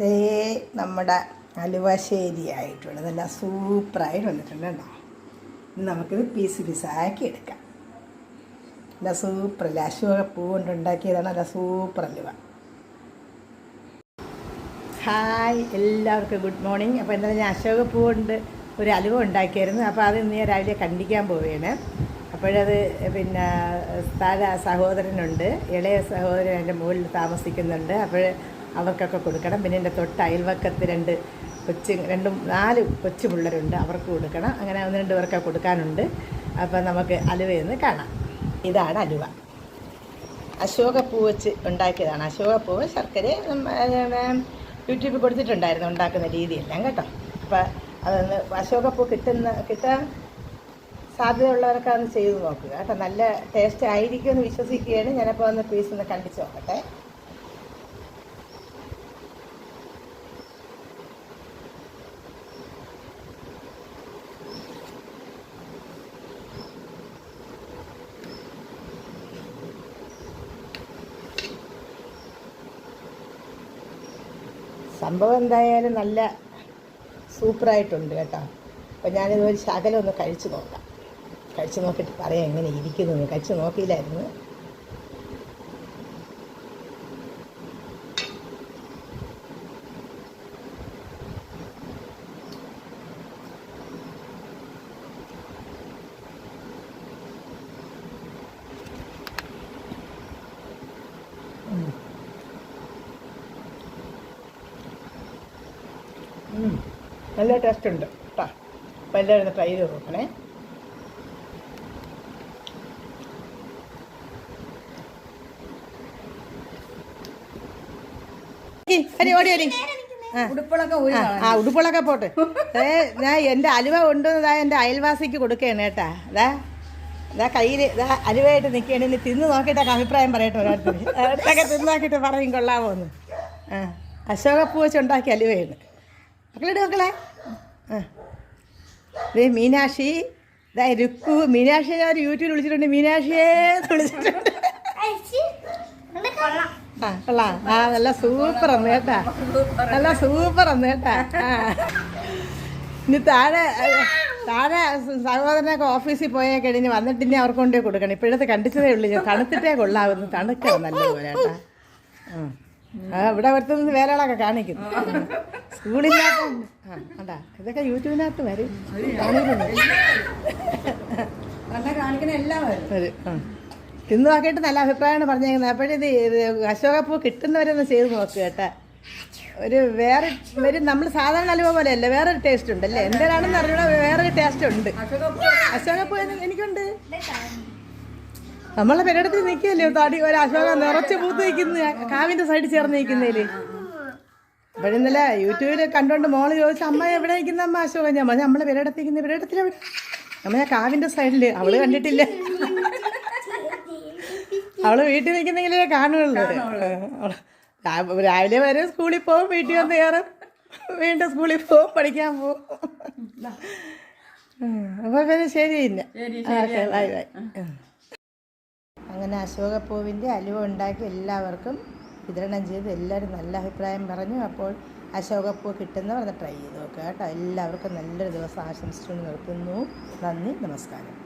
ദേ നമ്മുടെ അലുവശ്ശേരി ആയിട്ടുള്ളത് നല്ല സൂപ്പറായിട്ട് വന്നിട്ടുണ്ട് കേട്ടോ. ഇനി നമുക്കിത് പീസ് പീസാക്കി എടുക്കാം. നല്ല സൂപ്പർ അശോക പൂ കൊണ്ട് ഉണ്ടാക്കിയതാണ് നല്ല സൂപ്പർ അലുവ. ഹായ് എല്ലാവർക്കും ഗുഡ് മോർണിംഗ് അപ്പോൾ എന്താ ഞാൻ അശോക പൂ കൊണ്ട് ഒരു അലുവ ഉണ്ടാക്കിയായിരുന്നു. അപ്പോൾ അത് ഇന്ന് ഞാൻ രാവിലെ കണ്ടിക്കാൻ പോവുകയാണ്. അപ്പോഴത് പിന്നെ താഴെ സഹോദരനുണ്ട്. ഇളയ സഹോദരൻ എന്റെ മുകളിൽ താമസിക്കുന്നുണ്ട്. അപ്പോൾ അവർക്കൊക്കെ കൊടുക്കണം. പിന്നെ എന്റെ തൊട്ട് അയൽവക്കത്ത് രണ്ട് കൊച്ചു രണ്ടും നാല് കൊച്ചു പിള്ളേരുണ്ട് അവർക്ക് കൊടുക്കണം. അങ്ങനെ ഒന്ന് രണ്ട് പേർക്ക് കൊടുക്കാനുണ്ട്. അപ്പം നമുക്ക് അലുവയെന്ന് കാണാം. ഇതാണ് അലുവ. അശോകപ്പൂ വെച്ച് ഉണ്ടാക്കിയതാണ്. അശോകപ്പൂവ് ശർക്കര യൂട്യൂബിൽ കൊടുത്തിട്ടുണ്ടായിരുന്നു ഉണ്ടാക്കുന്ന രീതിയെല്ലാം കേട്ടോ. അപ്പം അതൊന്ന് അശോകപ്പൂ കിട്ടുന്ന കിട്ടാൻ സാധ്യതയുള്ളവരൊക്കെ ഒന്ന് ചെയ്ത് നോക്കുക കേട്ടോ. നല്ല ടേസ്റ്റ് ആയിരിക്കുമെന്ന് വിശ്വസിക്കുകയാണ്. ഞാനപ്പോൾ ഒന്ന് പീസ് ഒന്ന് കണ്ടിച്ച് നോക്കട്ടെ. സംഭവം എന്തായാലും നല്ല സൂപ്പറായിട്ടുണ്ട് കേട്ടോ. അപ്പോൾ ഞാനിത് ഒരു ശകലം ഒന്ന് കഴിച്ചു നോക്കാം. കഴിച്ചു നോക്കിയിട്ട് പറയാം എങ്ങനെ ഇരിക്കുന്നു കഴിച്ചു നോക്കിയില്ലായിരുന്നു. ഉം. നല്ല ടേസ്റ്റ് ഉണ്ട് കേട്ടോ അപ്പോൾ എല്ലാവരും ഒന്ന് ട്രൈ ചെയ്ത് നോക്കണേ. അരി ഓടി വരി. ആ. ഉടുപ്പുകളൊക്കെ പോട്ടെ. ഏ ഞാൻ എന്റെ അലുവ കൊണ്ടുവന്നതാ എന്റെ അയൽവാസിക്ക് കൊടുക്കുകയാണ് കേട്ടാ. അതാ ഇതാ കയ്യിൽ ഇതാ അലുവയായിട്ട് നിൽക്കുകയാണ്. ഇനി തിന്ന് നോക്കിയിട്ടൊക്കെ അഭിപ്രായം പറയട്ടെ ഓരോരുത്തർ അടുത്തൊക്കെ തിന്ന് നോക്കിയിട്ട് പറയും കൊള്ളാമോ എന്ന് ആ അശോകപ്പൂ വെച്ച് ഉണ്ടാക്കിയ അലുവയാണ്. മക്കളെ. ആ. ദേ മീനാക്ഷി ഇതാ രുക്കു. മീനാക്ഷിനെ ഒരു യൂട്യൂബിൽ വിളിച്ചിട്ടുണ്ട്. മീനാക്ഷിയെ വിളിച്ചിട്ടുണ്ട്. ആ കൊള്ളാം. ആ നല്ല ഒന്ന് കേട്ടാ. നല്ല ഒന്ന് കേട്ടാ. ഇനി താഴെ താഴെ സഹോദരനൊക്കെ ഓഫീസിൽ പോയാൽ കഴിഞ്ഞ് വന്നിട്ട് ഇനി അവർക്ക് കൊണ്ടേ കൊടുക്കണം. ഇപ്പോഴത്തെ കണ്ടിച്ചതേ ഉള്ളൂ. ഞാൻ തണുത്തിട്ടേ കൊള്ളാവുന്നു. തണുക്കണം നല്ലതുപോലെ കേട്ടാ. ആ. ആ ഇവിടെ ഒരുത്തുനിന്ന് വേലകളൊക്കെ കാണിക്കുന്നു. സ്കൂളിനകത്ത് ആ കണ്ടാ? ഇതൊക്കെ യൂട്യൂബിനകത്ത് വരും. കാണിക്കുന്നു. തന്നെ വരും. നോക്കിയിട്ട് നല്ല അഭിപ്രായമാണ് പറഞ്ഞേക്കുന്നത്. അപ്പോഴിത് ഇത് അശോകപ്പൂ കിട്ടുന്നവരൊന്ന് ചെയ്ത് നോക്കുക കേട്ടാ. ഒരു വേറെ ഒരു നമ്മൾ സാധാരണ അലുവ പോലെയല്ല വേറൊരു ടേസ്റ്റ് ഉണ്ടല്ലേ എന്തേലാണെന്ന് അറിയണ വേറൊരു ടേസ്റ്റ് ഉണ്ട്. അശോകപ്പൂ. എനി- എനിക്കുണ്ട്. നമ്മളെ പെരടത്തിൽ നിൽക്കുകയല്ലേ തടി ഒരു അശോകം നിറച്ച് പൂത്ത് നിൽക്കുന്ന. കാവിന്റെ സൈഡിൽ ചേർന്ന് നിൽക്കുന്നതിൽ. അപ്പോഴിന്നലെ യൂട്യൂബിൽ കണ്ടോണ്ട് മോൾ ചോദിച്ചു അമ്മ എവിടെ നിൽക്കുന്ന അമ്മ അശോകം ഞാൻ പറഞ്ഞു നമ്മളെ പെരടത്ത് നിൽക്കുന്ന പെരടത്തിൽ എവിടെ? അമ്മ ഞാൻ കാവിന്റെ സൈഡിൽ അവൾ കണ്ടിട്ടില്ല. അവൾ വീട്ടിൽ നിൽക്കുന്നെങ്കിലേ കാണുള്ളൂ. രാവിലെ വരെ സ്കൂളിൽ പോകും വീട്ടിൽ വന്ന് കയറും. വീണ്ടും സ്കൂളിൽ പോകും പഠിക്കാൻ പോകും. അപ്പൊ പിന്നെ ശരി പിന്നെ. Okay bye bye. അങ്ങനെ അശോകപ്പൂവിന്റെ അലുവ ഉണ്ടാക്കി എല്ലാവർക്കും വിതരണം ചെയ്ത് എല്ലാവരും നല്ല അഭിപ്രായം പറഞ്ഞു. അപ്പോൾ അശോകപ്പൂ കിട്ടുന്നവർ അത് ട്രൈ ചെയ്ത് നോക്കുക കേട്ടോ. എല്ലാവർക്കും നല്ലൊരു ദിവസം ആശംസിച്ചുകൊണ്ട് നിർത്തുന്നു. നന്ദി നമസ്കാരം.